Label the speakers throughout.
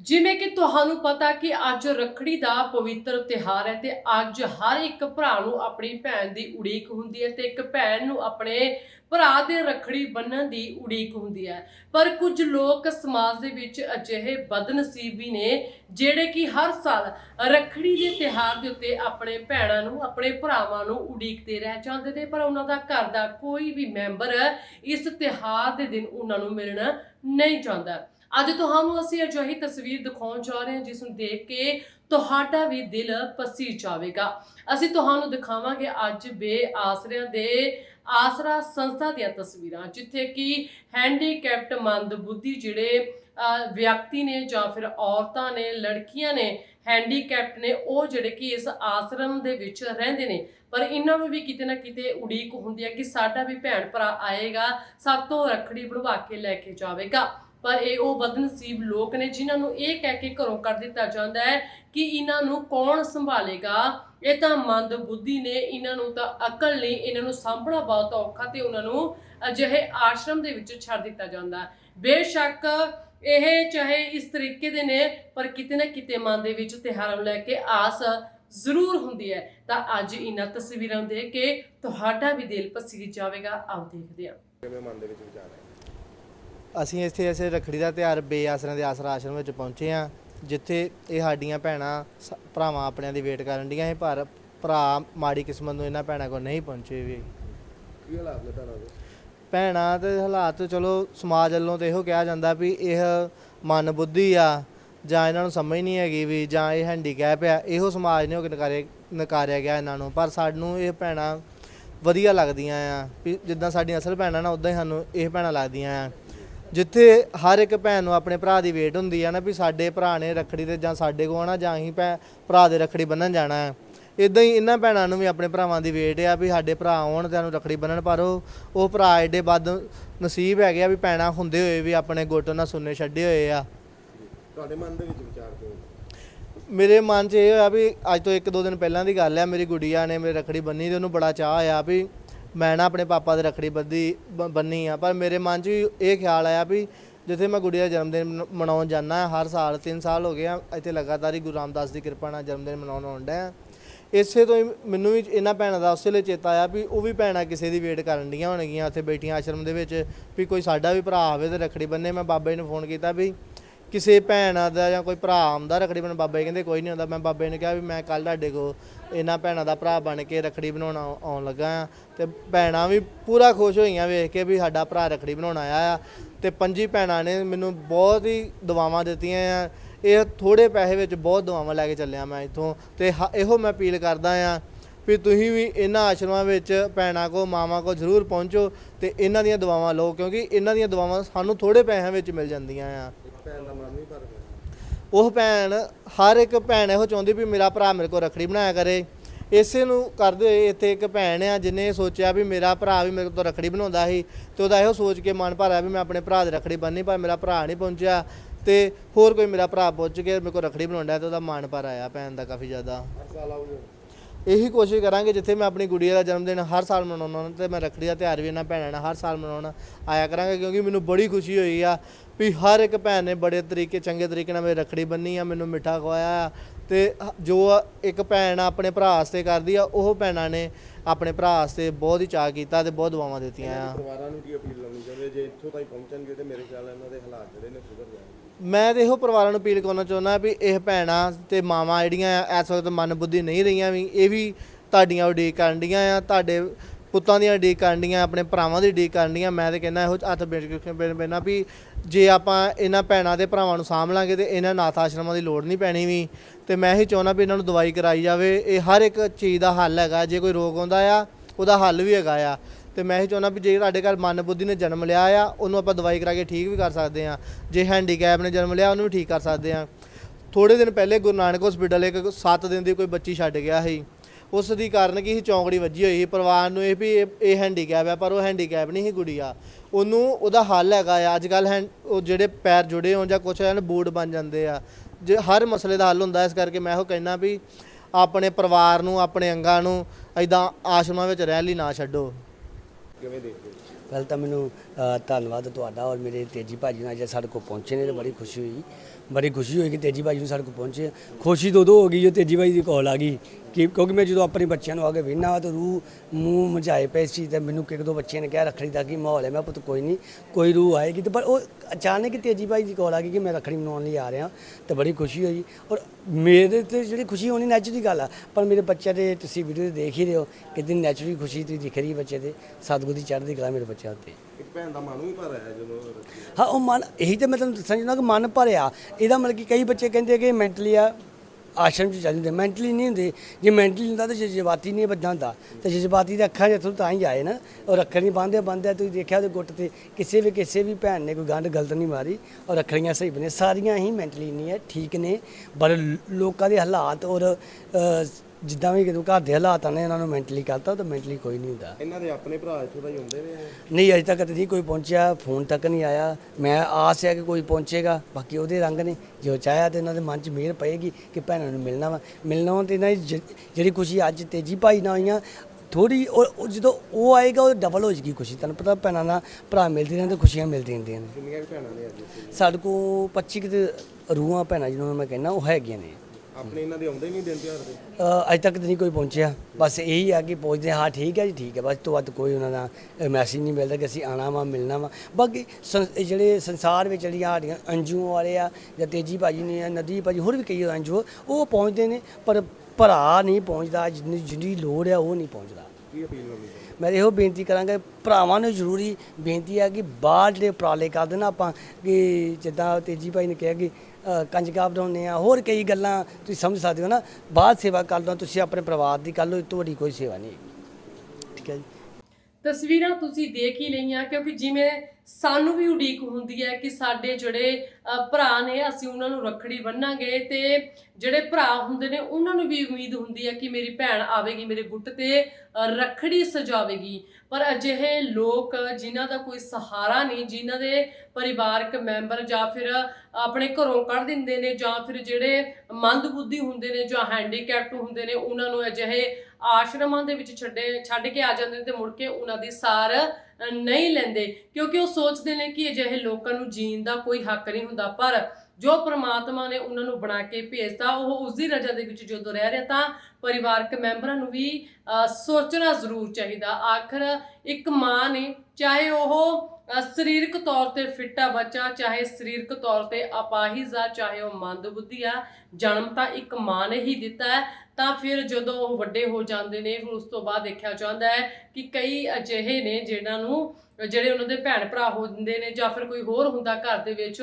Speaker 1: ਜਿਵੇਂ ਕਿ ਤੁਹਾਨੂੰ ਪਤਾ ਕਿ ਅੱਜ ਰੱਖੜੀ ਦਾ ਪਵਿੱਤਰ ਤਿਹਾਰ ਹੈ ਤੇ ਅੱਜ ਹਰ ਇੱਕ ਭਰਾ ਨੂੰ ਆਪਣੀ ਭੈਣ ਦੀ ਉਡੀਕ ਹੁੰਦੀ ਹੈ ਤੇ ਇੱਕ ਭੈਣ ਨੂੰ ਆਪਣੇ ਭਰਾ ਦੇ ਰੱਖੜੀ ਬੰਨਣ ਦੀ ਉਡੀਕ ਹੁੰਦੀ ਹੈ। ਪਰ ਕੁਝ ਲੋਕ ਸਮਾਜ ਦੇ ਵਿੱਚ ਅਜਿਹੇ ਬਦਨਸੀਬੀ ਨੇ ਜਿਹੜੇ ਕਿ ਹਰ ਸਾਲ ਰੱਖੜੀ ਦੇ ਤਿਹਾਰ ਦੇ ਉੱਤੇ ਆਪਣੇ ਭੈਣਾਂ ਨੂੰ, ਆਪਣੇ ਭਰਾਵਾਂ ਨੂੰ ਉਡੀਕਦੇ ਰਹਿ ਜਾਂਦੇ ਨੇ, ਪਰ ਉਹਨਾਂ ਦਾ ਘਰ ਦਾ ਕੋਈ ਵੀ ਮੈਂਬਰ ਇਸ ਤਿਹਾਰ ਦੇ ਦਿਨ ਉਹਨਾਂ ਨੂੰ ਮਿਲਣ ਨਹੀਂ ਚਾਹੁੰਦਾ ਅੱਜ ਤੁਹਾਨੂੰ ਅਸੀਂ ਅਜਿਹੀ ਤਸਵੀਰ ਦਿਖਾਉਣ ਜਾ ਰਹੇ ਹਾਂ, ਜਿਸ ਨੂੰ ਦੇਖ ਕੇ ਤੁਹਾਡਾ ਵੀ ਦਿਲ ਪਸੀ ਜਾਵੇਗਾ। ਅਸੀਂ ਤੁਹਾਨੂੰ ਦਿਖਾਵਾਂਗੇ ਅੱਜ ਬੇਆਸਰਿਆਂ ਦੇ ਆਸਰਾ ਸੰਸਥਾ ਦੀਆਂ ਤਸਵੀਰਾਂ, ਜਿੱਥੇ ਕਿ ਹੈਂਡੀਕੈਪਟ ਮੰਦ ਬੁੱਧੀ ਜਿਹੜੇ ਵਿਅਕਤੀ ਨੇ ਜਾਂ ਫਿਰ ਔਰਤਾਂ ਨੇ, ਲੜਕੀਆਂ ਨੇ ਹੈਂਡੀਕੈਪਟ ਨੇ, ਉਹ ਜਿਹੜੇ ਕਿ ਇਸ ਆਸ਼ਰਮ ਦੇ ਵਿੱਚ ਰਹਿੰਦੇ ਨੇ। ਪਰ ਇਹਨਾਂ ਨੂੰ ਵੀ ਕਿਤੇ ਨਾ ਕਿਤੇ ਉਡੀਕ ਹੁੰਦੀ ਹੈ ਕਿ ਸਾਡਾ ਵੀ ਭੈਣ ਭਰਾ ਆਏਗਾ ਸਭ ਤੋਂ ਰੱਖੜੀ ਬਣਵਾ ਕੇ ਲੈ ਕੇ ਜਾਵੇਗਾ। ਪਰ ਇਹ ਉਹ ਬਦਨਸੀਬ ਲੋਕ ਨੇ ਜਿਨ੍ਹਾਂ ਨੂੰ ਇਹ ਕਹਿ ਕੇ ਘਰੋਂ ਕੱਢ ਦਿੱਤਾ ਜਾਂਦਾ ਹੈ ਕਿ ਇਹਨਾਂ ਨੂੰ ਕੌਣ ਸੰਭਾਲੇਗਾ? ਇਹ ਤਾਂ ਮੰਦ ਬੁੱਧੀ ਨੇ, ਇਹਨਾਂ ਨੂੰ ਤਾਂ ਅਕਲ ਨਹੀਂ ਇਹਨਾਂ ਨੂੰ ਸਾਂਭਣਾ ਬਹੁਤ ਔਖਾ ਤੇ ਉਹਨਾਂ ਨੂੰ ਅਜਿਹੇ ਆਸ਼ਰਮ ਦੇ ਵਿੱਚ ਛੱਡ ਦਿੱਤਾ ਜਾਂਦਾ ਬੇਸ਼ੱਕ ਇਹ ਚਾਹੇ ਇਸ ਤਰੀਕੇ ਦੇ ਨੇ, ਪਰ ਕਿਤੇ ਨਾ ਕਿਤੇ ਮਨ ਦੇ ਵਿੱਚ ਤਿਉਹਾਰਾਂ ਨੂੰ ਲੈ ਕੇ ਆਸ ਜ਼ਰੂਰ ਹੁੰਦੀ ਹੈ। ਤਾਂ ਅੱਜ ਇਹਨਾਂ ਤਸਵੀਰਾਂ ਨੂੰ ਦੇਖ ਕੇ ਤੁਹਾਡਾ ਵੀ ਦਿਲ ਪਸੀਜ ਜਾਵੇਗਾ। ਆਓ ਦੇਖਦੇ ਹਾਂ।
Speaker 2: ਕਿਵੇਂ ਮਨ ਦੇ ਵਿੱਚ ਵਿਚਾਰ ਹੈ
Speaker 3: ਅਸੀਂ ਇੱਥੇ ਐਸੇ ਰਖੜੀ ਦਾ ਤਿਉਹਾਰ ਬੇਆਸਰਿਆਂ ਦੇ ਆਸਰਾ ਆਸ਼ਰਮ ਵਿੱਚ ਪਹੁੰਚੇ ਆ ਜਿੱਥੇ ਇਹ ਸਾਡੀਆਂ ਭੈਣਾਂ ਸ- ਭਰਾਵਾਂ ਆਪਣਿਆਂ ਦੀ ਵੇਟ ਕਰਨ ਡੀਆਂ ਸੀ ਪਰ ਭਰਾ ਮਾੜੀ ਕਿਸਮਤ ਨੂੰ ਇਹਨਾਂ ਭੈਣਾਂ ਕੋਲ ਨਹੀਂ ਪਹੁੰਚੇ ਵੀ।
Speaker 2: ਕੀ ਹਾਲਾਤ ਨੇ ਤੁਹਾਡਾ ਦੇ?
Speaker 3: ਭੈਣਾਂ ਦੇ ਹਾਲਾਤ ਚਲੋ ਸਮਾਜ ਵੱਲੋਂ ਤੇ ਇਹੋ ਕਿਹਾ ਜਾਂਦਾ ਵੀ ਇਹ ਮਨ ਬੁੱਧੀ ਆ ਜਾਂ ਇਹਨਾਂ ਨੂੰ ਸਮਝ ਨਹੀਂ ਹੈਗੀ ਵੀ ਜਾਂ ਇਹ ਹੈਂਡੀਕੈਪ ਆ ਇਹੋ ਸਮਾਜ ਨੇ ਉਹ ਨਕਾਰੇ ਨਕਾਰਿਆ ਗਿਆ ਇਹਨਾਂ ਨੂੰ ਪਰ ਸਾਨੂੰ ਇਹ ਭੈਣਾਂ ਵਧੀਆ ਲੱਗਦੀਆਂ ਆ ਵੀ ਜਿੱਦਾਂ ਸਾਡੀਆਂ ਅਸਲ ਭੈਣਾਂ ਨਾ ਉਦਾਂ ਹੀ ਸਾਨੂੰ ਇਹ ਭੈਣਾਂ ਲੱਗਦੀਆਂ ਆ। ਜਿੱਥੇ ਹਰ ਇੱਕ ਭੈਣ ਨੂੰ ਆਪਣੇ ਭਰਾ ਦੀ ਵੇਟ ਹੁੰਦੀ ਆ ਨਾ ਵੀ ਸਾਡੇ ਭਰਾ ਨੇ ਰੱਖੜੀ ਤੇ ਜਾਂ ਸਾਡੇ ਕੋਲ ਆਉਣਾ ਜਾਂ ਅਸੀਂ ਭੈ ਭਰਾ ਦੇ ਰੱਖੜੀ ਬੰਨਣ ਜਾਣਾ ਹੈ। ਇਦਾਂ ਹੀ ਇਹਨਾਂ ਭੈਣਾਂ ਨੂੰ ਵੀ ਆਪਣੇ ਭਰਾਵਾਂ ਦੀ ਵੇਟ ਆ ਵੀ ਸਾਡੇ ਭਰਾ ਆਉਣ ਤੇ ਸਾਨੂੰ ਰੱਖੜੀ ਬੰਨਣ ਪਰ ਉਹ ਉਹ ਭਰਾ ਐਡੇ ਵੱਧ ਨਸੀਬ ਹੈਗੇ ਆ ਵੀ ਭੈਣਾਂ ਹੁੰਦੇ ਹੋਏ ਵੀ ਆਪਣੇ ਗੁੱਟ ਉਹਨਾਂ ਸੁੰਨੇ ਛੱਡੇ ਹੋਏ ਆ।
Speaker 2: ਤੁਹਾਡੇ ਮਨ ਦੇ ਵਿੱਚ ਵਿਚਾਰ ਕਿਉਂ
Speaker 3: ਮੇਰੇ ਮਨ 'ਚ ਇਹ ਹੋਇਆ ਵੀ ਅੱਜ ਤੋਂ ਇੱਕ ਦੋ ਦਿਨ ਪਹਿਲਾਂ ਦੀ ਗੱਲ ਆ ਮੇਰੀ ਗੁੜੀਆ ਨੇ ਮੇਰੀ ਰੱਖੜੀ ਬੰਨੀ ਤੇ ਉਹਨੂੰ ਬੜਾ ਚਾਹ ਆਇਆ ਵੀ ਮੈਂ ਨਾ ਆਪਣੇ ਪਾਪਾ ਦੇ ਰੱਖੜੀ ਬੱਧੀ ਬੰਨੀ ਆ। ਪਰ ਮੇਰੇ ਮਨ 'ਚ ਵੀ ਇਹ ਖਿਆਲ ਆਇਆ ਵੀ ਜਿੱਥੇ ਮੈਂ ਗੁੜੀ ਦਾ ਜਨਮ ਦਿਨ ਮਨਾਉਣ ਜਾਂਦਾ ਹਰ ਸਾਲ 3 ਸਾਲ ਹੋ ਗਏ ਆ, ਇੱਥੇ ਲਗਾਤਾਰ ਹੀ ਗੁਰੂ ਰਾਮਦਾਸ ਦੀ ਕਿਰਪਾ ਨਾਲ ਜਨਮ ਦਿਨ ਮਨਾਉਣ ਆਉਂਦਾ ਆ। ਇਸੇ ਤੋਂ ਹੀ ਮੈਨੂੰ ਵੀ ਇਹਨਾਂ ਭੈਣਾਂ ਦਾ ਉਸੇ ਲਈ ਚੇਤਾ ਆਇਆ ਵੀ ਉਹ ਵੀ ਭੈਣਾਂ ਕਿਸੇ ਦੀ ਵੇਟ ਕਰਨ ਡੀਆਂ ਹੋਣਗੀਆਂ, ਉੱਥੇ ਬੈਠੀਆਂ ਆਸ਼ਰਮ ਦੇ ਵਿੱਚ ਵੀ ਕੋਈ ਸਾਡਾ ਵੀ ਭਰਾ ਆਵੇ ਤੇ ਰੱਖੜੀ ਬੰਨੇ। ਮੈਂ ਬਾਬਾ ਜੀ ਨੂੰ ਫੋਨ ਕੀਤਾ ਵੀ ਕਿਸੇ ਭੈਣਾਂ ਦਾ ਜਾਂ ਕੋਈ ਭਰਾ ਆਉਂਦਾ ਰੱਖੜੀ ਬਣ ਬਾਬਾ ਜੀ ਕਹਿੰਦੇ ਕੋਈ ਨਹੀਂ ਆਉਂਦਾ। ਮੈਂ ਬਾਬੇ ਨੇ ਕਿਹਾ ਵੀ ਮੈਂ ਕੱਲ ਤੁਹਾਡੇ ਕੋ ਇਹਨਾਂ ਭੈਣਾਂ ਦਾ ਭਰਾ ਬਣ ਕੇ ਰੱਖੜੀ ਬਣਾਉਣਾ ਆਉਣ ਲੱਗਾ ਆ ਤੇ ਭੈਣਾਂ ਵੀ ਪੂਰਾ ਖੁਸ਼ ਹੋਈਆਂ ਵੇਖ ਕੇ ਵੀ ਸਾਡਾ ਭਰਾ ਰੱਖੜੀ ਬਣਾਉਣ ਆਇਆ ਆ। ਤੇ ਪੰਜੀ ਭੈਣਾਂ ਨੇ ਮੈਨੂੰ ਬਹੁਤ ਹੀ ਦੁਆਵਾਂ ਦਿੱਤੀਆਂ ਆ। ਇਹ ਥੋੜੇ ਪੈਸੇ ਵਿੱਚ ਬਹੁਤ ਦੁਆਵਾਂ ਲੈ ਕੇ ਚੱਲਿਆ ਮੈਂ ਇੱਥੋਂ। ਤੇ ਹ- ਇਹੋ ਮੈਂ ਅਪੀਲ ਕਰਦਾ ਆ ਵੀ ਤੁਸੀਂ ਵੀ ਇਹਨਾਂ ਆਸ਼ਰਮਾਂ ਵਿੱਚ ਭੈਣਾਂ ਕੋ, ਮਾਵਾਂ ਕੋ ਜ਼ਰੂਰ ਪਹੁੰਚੋ ਤੇ ਇਹਨਾਂ ਦੀਆਂ ਦੁਆਵਾਂ ਲਓ, ਕਿਉਂਕਿ ਇਹਨਾਂ ਦੀਆਂ ਦੁਆਵਾਂ ਸਾਨੂੰ ਥੋੜੇ ਪੈਸਿਆਂ ਵਿੱਚ ਮਿਲ ਜਾਂਦੀਆਂ ਆ। ਉਹ ਭੈਣ, ਹਰ ਇੱਕ ਭੈਣ ਇਹੋ ਚਾਹੁੰਦੀ ਵੀ ਮੇਰਾ ਭਰਾ ਮੇਰੇ ਕੋਲ ਰੱਖੜੀ ਬਣਾਇਆ ਕਰੇ। ਇਸੇ ਨੂੰ ਕਰਦੇ ਹੋਏ ਇੱਥੇ ਇੱਕ ਭੈਣ ਆ, ਜਿਨੇ ਇਹ ਸੋਚਿਆ ਵੀ ਮੇਰਾ ਭਰਾ ਵੀ ਮੇਰੇ ਤੋਂ ਰੱਖੜੀ ਬਣਾਉਂਦਾ ਸੀ ਤੇ ਉਹਦਾ ਇਹੋ ਸੋਚ ਕੇ ਮਨ ਭਰਿਆ ਵੀ ਮੈਂ ਆਪਣੇ ਭਰਾ ਦੀ ਰੱਖੜੀ ਬੰਨ੍ਹੀ, ਪਰ ਮੇਰਾ ਭਰਾ ਨਹੀਂ ਪਹੁੰਚਿਆ। ਤੇ ਹੋਰ ਕੋਈ ਮੇਰਾ ਭਰਾ ਪਹੁੰਚ ਕੇ ਮੇਰੇ ਕੋਲ ਰੱਖੜੀ ਬਣਾਉਂਦਾ ਤੇ ਉਹਦਾ ਮਨ ਭਰ ਆਇਆ ਭੈਣ ਦਾ ਕਾਫੀ ਜ਼ਿਆਦਾ। ਇਹੀ ਕੋਸ਼ਿਸ਼ ਕਰਾਂਗੇ ਜਿੱਥੇ ਮੈਂ ਆਪਣੀ ਗੁੜੀਆ ਦਾ ਜਨਮ ਦਿਨ ਹਰ ਸਾਲ ਮਨਾਉਣਾ ਤੇ ਮੈਂ ਰੱਖੜੀ ਦਾ ਤਿਉਹਾਰ ਵੀ ਇਹਨਾਂ ਭੈਣਾਂ ਨਾਲ ਹਰ ਸਾਲ ਮਨਾਉਣਾ ਆਇਆ ਕਰਾਂਗੇ, ਕਿਉਂਕਿ ਮੈਨੂੰ ਬੜੀ ਖੁਸ਼ੀ ਹੋਈ ਆ ਵੀ ਹਰ ਇੱਕ ਭੈਣ ਨੇ ਬੜੇ ਤਰੀਕੇ, ਚੰਗੇ ਤਰੀਕੇ ਨਾਲ ਮੇਰੀ ਰੱਖੜੀ ਬੰਨੀ ਆ, ਮੈਨੂੰ ਮਿੱਠਾ ਖਵਾਇਆ ਆ ਤੇ ਜੋ ਇੱਕ ਭੈਣ ਆਪਣੇ ਭਰਾ ਵਾਸਤੇ ਕਰਦੀ ਆ, ਉਹ ਭੈਣਾਂ ਨੇ ਆਪਣੇ ਭਰਾ ਵਾਸਤੇ ਬਹੁਤ ਹੀ ਚਾਅ ਕੀਤਾ ਤੇ ਬਹੁਤ ਦੁਆਵਾਂ ਦਿੱਤੀਆਂ ਆ।
Speaker 2: ਪਰਿਵਾਰਾਂ ਨੂੰ ਕੀ ਅਪੀਲ ਲਾਉਣੀ ਚਾਹੁੰਦੇ ਜੇ ਇੱਥੋਂ ਤਾਈਂ ਪਹੁੰਚਣਗੇ ਤੇ ਮੇਰੇ ਖਿਆਲ ਨਾਲ ਇਹਨਾਂ ਦੇ ਹਾਲਾਤ ਜਿਹੜੇ ਨੇ ਸੁਧਰ ਜਾਣਗੇ।
Speaker 3: ਮੈਂ ਤੇ ਇਹੋ ਪਰਿਵਾਰਾਂ ਨੂੰ ਅਪੀਲ ਕਰਨਾ ਚਾਹੁੰਦਾ ਵੀ ਇਹ ਭੈਣਾਂ ਤੇ ਮਾਵਾਂ ਜਿਹੜੀਆਂ ਆ, ਇਸ ਵਕਤ ਮਨ ਬੁੱਧੀ ਨਹੀਂ ਰਹੀਆਂ ਵੀ ਇਹ ਵੀ ਤੁਹਾਡੀਆਂ ਉਡੀਕ ਕਰਨ ਡੀਆਂ ਆ ਤੁਹਾਡੇ ਪੁੱਤਾਂ ਦੀਆਂ ਉਡੀਕ ਕਰਨ ਡੀਆਂ ਆਪਣੇ ਭਰਾਵਾਂ ਦੀ ਉਡੀਕ ਕਰਨ ਡੀਆਂ। ਮੈਂ ਤੇ ਕਹਿੰਦਾ ਇਹੋ ਹੱਥ ਬੇਟ ਕੇ ਬੈਣਾ ਵੀ ਜੇ ਆਪਾਂ ਇਹਨਾਂ ਭੈਣਾਂ ਦੇ ਭਰਾਵਾਂ ਨੂੰ ਸਾਂਭ ਲਾਂਗੇ ਤੇ ਇਹਨਾਂ ਨਾਥ ਆਸ਼ਰਮਾਂ ਦੀ ਲੋੜ ਨਹੀਂ ਪੈਣੀ ਵੀ। ਤੇ ਮੈਂ ਹੀ ਚਾਹੁੰਦਾ ਵੀ ਇਹਨਾਂ ਨੂੰ ਦਵਾਈ ਕਰਾਈ ਜਾਵੇ। ਇਹ ਹਰ ਇੱਕ ਚੀਜ਼ ਦਾ ਹੱਲ ਹੈਗਾ। ਜੇ ਕੋਈ ਰੋਗ ਆਉਂਦਾ ਆ ਉਹਦਾ ਹੱਲ ਵੀ ਹੈਗਾ ਆ। ਤੇ ਮੈਂ ਇਹ ਚਾਹੁੰਦਾ ਵੀ ਜੇ ਤੁਹਾਡੇ ਘਰ ਮਨ ਬੁੱਧੀ ਨੇ ਜਨਮ ਲਿਆ ਆ, ਉਹਨੂੰ ਆਪਾਂ ਦਵਾਈ ਕਰਾ ਕੇ ਠੀਕ ਵੀ ਕਰ ਸਕਦੇ ਆ ਜੇ ਹੈਂਡੀਕੈਪ ਨੇ ਜਨਮ ਲਿਆ, ਉਹਨੂੰ ਵੀ ਠੀਕ ਕਰ ਸਕਦੇ ਆ ਥੋੜੇ ਦਿਨ ਪਹਿਲੇ ਗੁਰੂ ਨਾਨਕ ਹਸਪੀਟਲ ਇੱਕ 7 ਦਿਨ ਦੀ ਕੋਈ ਬੱਚੀ ਛੱਡ ਗਿਆ ਸੀ। ਉਸ ਦੀ ਕਾਰਨ ਕੀ ਸੀ? ਚੌਂਕੜੀ ਵੱਜੀ ਹੋਈ ਸੀ। ਪਰਿਵਾਰ ਨੂੰ ਇਹ ਵੀ ਇਹ- ਇਹ ਹੈਂਡੀਕੈਪ ਆ, ਪਰ ਉਹ ਹੈਂਡੀਕੈਪ ਨਹੀਂ ਸੀ ਗੁੜੀਆ ਉਹਨੂੰ ਉਹਦਾ ਹੱਲ ਹੈਗਾ ਆ। ਅੱਜ ਕੱਲ ਉਹ ਜਿਹੜੇ ਪੈਰ ਜੁੜੇ ਹੋਣ ਜਾਂ ਕੁਛ ਹਨ ਬੂਟ ਬਣ ਜਾਂਦੇ ਆ। ਜੇ ਹਰ ਮਸਲੇ ਦਾ ਹੱਲ ਹੁੰਦਾ, ਇਸ ਕਰਕੇ ਮੈਂ ਇਹੋ ਕਹਿਣਾ ਵੀ ਆਪਣੇ ਪਰਿਵਾਰ ਨੂੰ, ਆਪਣੇ ਅੰਗਾਂ ਨੂੰ ਐਦਾਂ ਆਸ਼ਰਮਾਂ ਵਿੱਚ ਰਹਿਣ ਲਈ ਨਾ ਛੱਡੋ।
Speaker 2: ਕਿਵੇਂ ਦੇਖਦੇ ਹੋ?
Speaker 4: ਪਹਿਲਾਂ ਤਾਂ ਮੈਨੂੰ ਅ, ਧੰਨਵਾਦ ਤੁਹਾਡਾ ਔਰ ਮੇਰੇ ਤੇਜੀ ਭਾਜੀ ਨਾਲ ਅੱਜ ਸਾਡੇ ਕੋਲ ਪਹੁੰਚੇ ਨੇ ਤੇ ਬੜੀ ਖੁਸ਼ੀ ਹੋਈ। ਬੜੀ ਖੁਸ਼ੀ ਹੋਈ ਕਿ ਤੇਜੀ ਭਾਜੀ ਨੂੰ ਸਾਡੇ ਕੋਲ ਪਹੁੰਚੇ। ਖੁਸ਼ੀ ਤਾਂ ਉਦੋਂ ਹੋ ਗਈ ਜੋ ਤੇਜੀ ਭਾਜੀ ਦੀ ਕਾਲ ਆ ਗਈ। ਕਿ ਕਿਉਂਕਿ ਮੈਂ ਜਦੋਂ ਆਪਣੇ ਬੱਚਿਆਂ ਨੂੰ ਆ ਕੇ ਵੇਖਣਾ ਤਾਂ ਰੂਹ ਮੂੰਹ ਮਝਾਏ ਪਏ ਸੀ ਤੇ ਮੈਨੂੰ ਇੱਕ ਦੋ ਬੱਚਿਆਂ ਨੇ ਕਿਹਾ ਰੱਖੜੀ ਦਾ ਕੀ ਮਾਹੌਲ ਹੈ। ਮੈਂ ਪੁੱਤ ਕੋਈ ਨਹੀਂ ਕੋਈ ਰੂਹ ਆਏਗੀ। ਤੇ ਪਰ ਉਹ ਅਚਾਨਕ ਹੀ ਤੇਜੀ ਭਾਈ ਦੀ ਕਾਲ ਆ ਗਈ ਕਿ ਮੈਂ ਰੱਖੜੀ ਮਨਾਉਣ ਲਈ ਆ ਰਿਹਾ ਤੇ ਬੜੀ ਖੁਸ਼ੀ ਹੋਈ। ਔਰ ਮੇਰੇ ਤੇ ਜਿਹੜੀ ਖੁਸ਼ੀ ਹੋਣੀ ਨੈਚੁਰਲੀ ਗੱਲ ਆ ਪਰ ਮੇਰੇ ਬੱਚਿਆਂ ਦੇ ਤੁਸੀਂ ਵੀਡੀਓ ਦੇਖ ਹੀ ਰਹੇ ਹੋ ਕਿੰਨੀ ਨੈਚੁਰਲੀ ਖੁਸ਼ੀ ਤੁਸੀਂ ਦਿਖ ਰਹੀ ਬੱਚੇ ਦੇ ਸਤਿਗੁਰੂ ਦੀ ਚੜ੍ਹਦੀ ਕਲਾ ਮੇਰੇ ਬੱਚਿਆਂ ਉੱਤੇ
Speaker 2: ਇੱਕ ਭੈਣ ਦਾ ਮਨ ਵੀ ਭਰ ਆਇਆ ਜਦੋਂ
Speaker 4: ਹਾਂ ਉਹ ਮਨ ਇਹੀ ਤਾਂ ਮੈਂ ਤੁਹਾਨੂੰ ਦੱਸਣ ਚਾਹੁੰਦਾ ਕਿ ਮਨ ਭਰਿਆ ਇਹਦਾ ਮਤਲਬ ਕਿ ਕਈ ਬੱਚੇ ਕਹਿੰਦੇ ਕਿ ਮੈਂਟਲੀ ਆ ਆਸ਼ਰਮ 'ਚ ਚੱਲ ਜਾਂਦੇ ਮੈਂਟਲੀ ਨਹੀਂ ਹੁੰਦੇ। ਜੇ ਮੈਂਟਲੀ ਹੁੰਦਾ ਤਾਂ ਜਜ਼ਬਾਤੀ ਨਹੀਂ ਬੱਝਾ ਹੁੰਦਾ ਤੇ ਜਜ਼ਬਾਤੀ ਦੇ ਅੱਖਾਂ ਜਿੱਥੋਂ ਤਾਂ ਹੀ ਆਏ ਨਾ, ਉਹ ਰੱਖੜ ਨਹੀਂ ਬੰਨ੍ਹਦੇ ਬੰਨ੍ਹਦੇ ਤੁਸੀਂ ਦੇਖਿਆ ਉਹਦੇ ਗੁੱਟ ਤੇ ਕਿਸੇ ਵੀ ਕਿਸੇ ਵੀ ਭੈਣ ਨੇ ਕੋਈ ਗੰਢ ਗਲਤ ਨਹੀਂ ਮਾਰੀ ਔਰ ਰੱਖੜੀਆਂ ਸਹੀ ਬਣੇ ਸਾਰੀਆਂ ਹੀ ਮੈਂਟਲੀ ਨਹੀਂ ਹੈ, ਠੀਕ ਨੇ। ਪਰ ਲੋਕਾਂ ਦੇ ਹਾਲਾਤ ਔਰ ਜਿੱਦਾਂ ਵੀ ਕਿਦੋਂ ਘਰ ਦੇ ਹਾਲਾਤ ਨੇ ਇਹਨਾਂ ਨੂੰ ਮੈਂਟਲੀ ਕਰਤਾ ਤਾਂ ਮੈਂਟਲੀ ਕੋਈ ਨਹੀਂ ਹੁੰਦਾ।
Speaker 2: ਇਹਨਾਂ ਦੇ ਆਪਣੇ ਭਰਾ ਇੱਥੋਂ ਦਾ ਹੀ ਹੁੰਦੇ ਨੇ
Speaker 4: ਨਹੀਂ ਅਜੇ ਤੱਕ ਤਾਂ ਨਹੀਂ ਕੋਈ ਪਹੁੰਚਿਆ ਫੋਨ ਤੱਕ ਨਹੀਂ ਆਇਆ। ਮੈਂ ਆਸ ਹੈ ਕਿ ਕੋਈ ਪਹੁੰਚੇਗਾ ਬਾਕੀ ਉਹਦੇ ਰੰਗ ਨੇ। ਜੋ ਚਾਹਿਆ ਤੇ ਇਹਨਾਂ ਦੇ ਮਨ 'ਚ ਮਿਹਰ ਪਏਗੀ ਕਿ ਭੈਣਾਂ ਨੂੰ ਮਿਲਣਾ ਵਾ। ਮਿਲਣਾ ਤੇ ਇਹਨਾਂ ਦੀ ਜ- ਜਿਹੜੀ ਖੁਸ਼ੀ ਅੱਜ ਤੇਜੀ ਭਾਈ ਨਾਲ ਹੋਈਆਂ ਥੋੜੀ ਉਹ ਜਦੋਂ ਉਹ ਆਏਗਾ ਉਹ ਡਬਲ ਹੋ ਜਾਏਗੀ ਖੁਸ਼ੀ। ਤੁਹਾਨੂੰ ਪਤਾ ਭੈਣਾਂ ਨਾਲ ਭਰਾ ਮਿਲਦੇ ਰਹਿੰਦੇ ਖੁਸ਼ੀਆਂ ਮਿਲਦੀਆਂ ਰਹਿੰਦੀਆਂ ਨੇ।
Speaker 2: ਕਿੰਨੀਆਂ ਕੁ ਭੈਣਾਂ ਨੇ ਅੱਜ ਇੱਥੇ?
Speaker 4: ਸਾਡੇ ਕੋਲ 25 ਕਿਤੇ ਰੂਹਾਂ ਭੈਣਾਂ ਜਿਹਨਾਂ ਨੂੰ ਮੈਂ ਕਹਿੰਦਾ ਉਹ ਹੈਗੀਆਂ ਨੇ।
Speaker 2: ਆਪਣੇ ਇਹਨਾਂ ਦੇ ਆਉਂਦੇ ਨਹੀਂ ਦਿਨ ਤਿਉਹਾਰ ਦੇ?
Speaker 4: ਅ, ਅੱਜ ਤੱਕ ਤਾਂ ਨਹੀਂ ਕੋਈ ਪਹੁੰਚਿਆ। ਬਸ ਇਹੀ ਆ ਕਿ ਪਹੁੰਚਦੇ ਹਾਂ। ਠੀਕ ਹੈ ਜੀ ਠੀਕ ਹੈ। ਬਸ ਤੋਂ ਵੱਧ ਕੋਈ ਉਹਨਾਂ ਦਾ ਮੈਸੇਜ ਨਹੀਂ ਮਿਲਦਾ ਕਿ ਅਸੀਂ ਆਣਾ ਵਾ ਮਿਲਣਾ ਵਾ। ਬਾਕੀ ਸੰ- ਇਹ ਜਿਹੜੇ ਸੰਸਾਰ ਵਿੱਚ ਜਿਹੜੀਆਂ ਸਾਡੀਆਂ ਅੰਜੂ ਵਾਲੇ ਆ ਜਾਂ ਤੇਜੀ ਭਾਜੀ ਨੇ ਜਾਂ ਨਦੀ ਭਾਜੀ ਹੋਰ ਵੀ ਕਈ ਅੰਜੂ ਉਹ ਪਹੁੰਚਦੇ ਨੇ ਪਰ ਭਰਾ ਨਹੀਂ ਪਹੁੰਚਦਾ ਜਿੰਨੀ ਜਿੰਨੀ ਲੋੜ ਆ ਉਹ ਨਹੀਂ ਪਹੁੰਚਦਾ।
Speaker 2: ਕੀ ਅਪੀਲ ਕਰਨੀ ਚਾਹੁੰਦੇ
Speaker 4: ਮੈਂ ਇਹੋ ਬੇਨਤੀ ਕਰਾਂਗਾ ਭਰਾਵਾਂ ਨੂੰ ਜ਼ਰੂਰੀ ਬੇਨਤੀ ਹੈ ਕਿ ਬਾਹਰ ਜਿਹੜੇ ਉਪਰਾਲੇ ਕਰਦੇ ਨਾ ਆਪਾਂ ਕਿ ਜਿੱਦਾਂ ਤੇਜੀ ਭਾਈ ਨੇ ਕਿਹਾ ਕਿ ਅ, ਬਣਾਉਂਦੇ ਆ ਹੋਰ ਕਈ ਗੱਲਾਂ ਤੁਸੀਂ ਸਮਝ ਸਕਦੇ ਹੋ ਨਾ ਬਾਹਰ ਸੇਵਾ ਕਰ ਲਓ ਤੁਸੀਂ ਆਪਣੇ ਪਰਿਵਾਰ ਦੀ ਕਰ ਲਓ ਤੁਹਾਡੀ ਕੋਈ ਸੇਵਾ ਨਹੀਂ
Speaker 1: ਤਸਵੀਰਾਂ ਤੁਸੀਂ ਦੇਖ ਹੀ ਲਈਆਂ, ਕਿਉਂਕਿ ਜਿਵੇਂ ਸਾਨੂੰ ਵੀ ਉਡੀਕ ਹੁੰਦੀ ਹੈ ਕਿ ਸਾਡੇ ਜਿਹੜੇ ਭਰਾ ਨੇ ਅਸੀਂ ਉਹਨਾਂ ਨੂੰ ਰੱਖੜੀ ਬੰਨਾਂਗੇ ਤੇ ਜਿਹੜੇ ਭਰਾ ਹੁੰਦੇ ਨੇ ਉਹਨਾਂ ਨੂੰ ਵੀ ਉਮੀਦ ਹੁੰਦੀ ਹੈ ਕਿ ਮੇਰੀ ਭੈਣ ਆਵੇਗੀ ਮੇਰੇ ਗੁੱਟ ਤੇ ਰੱਖੜੀ ਸਜਾਵੇਗੀ। ਪਰ ਅਜਿਹੇ ਲੋਕ ਜਿਨ੍ਹਾਂ ਦਾ ਕੋਈ ਸਹਾਰਾ ਨਹੀਂ, ਜਿਨ੍ਹਾਂ ਦੇ ਪਰਿਵਾਰਕ ਮੈਂਬਰ ਜਾਂ ਫਿਰ ਆਪਣੇ ਘਰੋਂ ਕੱਢ ਦਿੰਦੇ ਨੇ ਜਾਂ ਫਿਰ ਜਿਹੜੇ ਮੰਦਬੁੱਧੀ ਹੁੰਦੇ ਨੇ ਜਾਂ ਹੈਂਡੀਕੈਪਟ ਹੁੰਦੇ ਨੇ, ਉਹਨਾਂ ਨੂੰ ਅਜਿਹੇ ਆਸ਼ਰਮਾਂ ਦੇ ਵਿੱਚ ਛੱਡੇ ਛੱਡ ਕੇ ਆ ਜਾਂਦੇ ਨੇ ਤੇ ਮੁੜ ਕੇ ਉਹਨਾਂ ਦੀ ਸਾਰ ਨਹੀਂ ਲੈਂਦੇ। ਕਿਉਂਕਿ ਉਹ ਸੋਚਦੇ ਨੇ ਕਿ ਅਜਿਹੇ ਲੋਕਾਂ ਨੂੰ ਜੀਣ ਦਾ ਕੋਈ ਹੱਕ ਨਹੀਂ ਹੁੰਦਾ। ਪਰ ਜੋ ਪ੍ਰਮਾਤਮਾ ਨੇ ਉਹਨਾਂ ਨੂੰ ਬਣਾ ਕੇ ਭੇਜਤਾ ਉਹ ਉਸ ਦੀ ਰਜ਼ਾ ਦੇ ਵਿੱਚ ਜਦੋਂ ਰਹਿ ਰਿਹਾ ਤਾਂ ਪਰਿਵਾਰਕ ਮੈਂਬਰਾਂ ਨੂੰ ਵੀ ਅ, ਸੋਚਣਾ ਜ਼ਰੂਰ ਚਾਹੀਦਾ। ਆਖਰ ਇੱਕ ਮਾਂ ਨੇ ਚਾਹੇ ਉਹ ਸਰੀਰਕ ਤੌਰ ਤੇ ਫਿੱਟ ਆ ਬੱਚਾ, ਚਾਹੇ ਸਰੀਰਕ ਤੌਰ ਤੇ ਅਪਾਹਿਜ ਆ, ਚਾਹੇ ਉਹ ਮੰਦਬੁੱਧੀ ਆ, ਜਨਮ ਤਾਂ ਇੱਕ ਮਾਂ ਨੇ ਹੀ ਦਿੱਤਾ ਹੈ। ਤਾਂ ਫਿਰ ਜਦੋਂ ਉਹ ਵੱਡੇ ਹੋ ਜਾਂਦੇ ਨੇ, ਫਿਰ ਉਸ ਤੋਂ ਬਾਅਦ ਦੇਖਿਆ ਜਾਂਦਾ ਹੈ ਕਿ ਕਈ ਅਜਿਹੇ ਨੇ ਜਿਹਨਾਂ ਨੂੰ ਜਿਹੜੇ ਉਹਨਾਂ ਦੇ ਭੈਣ ਭਰਾ ਹੁੰਦੇ ਨੇ ਜਾਂ ਫਿਰ ਕੋਈ ਹੋਰ ਹੁੰਦਾ ਘਰ ਦੇ ਵਿੱਚ,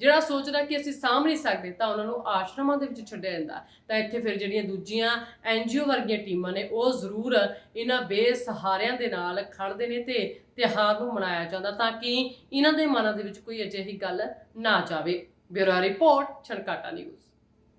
Speaker 1: ਜਿਹੜਾ ਸੋਚਦਾ ਕਿ ਅਸੀਂ ਸਾਂਭ ਨਹੀਂ ਸਕਦੇ ਤਾਂ ਉਹਨਾਂ ਨੂੰ ਆਸ਼ਰਮਾਂ ਦੇ ਵਿੱਚ ਛੱਡਿਆ ਜਾਂਦਾ। ਤਾਂ ਇੱਥੇ ਫਿਰ ਜਿਹੜੀਆਂ ਦੂਜੀਆਂ ਐਨਜੀਓ ਵਰਗੀਆਂ ਟੀਮਾਂ ਨੇ, ਉਹ ਜ਼ਰੂਰ ਇਹਨਾਂ ਬੇਸਹਾਰਿਆਂ ਦੇ ਨਾਲ ਖੜਦੇ ਨੇ ਤੇ ਤਿਉਹਾਰ ਨੂੰ ਮਨਾਇਆ ਜਾਂਦਾ ਤਾਂ ਕਿ ਇਹਨਾਂ ਦੇ ਮਨਾਂ ਦੇ ਵਿੱਚ ਕੋਈ ਅਜਿਹੀ ਗੱਲ ਨਾ ਜਾਵੇ। Bureau report, Chhankata news.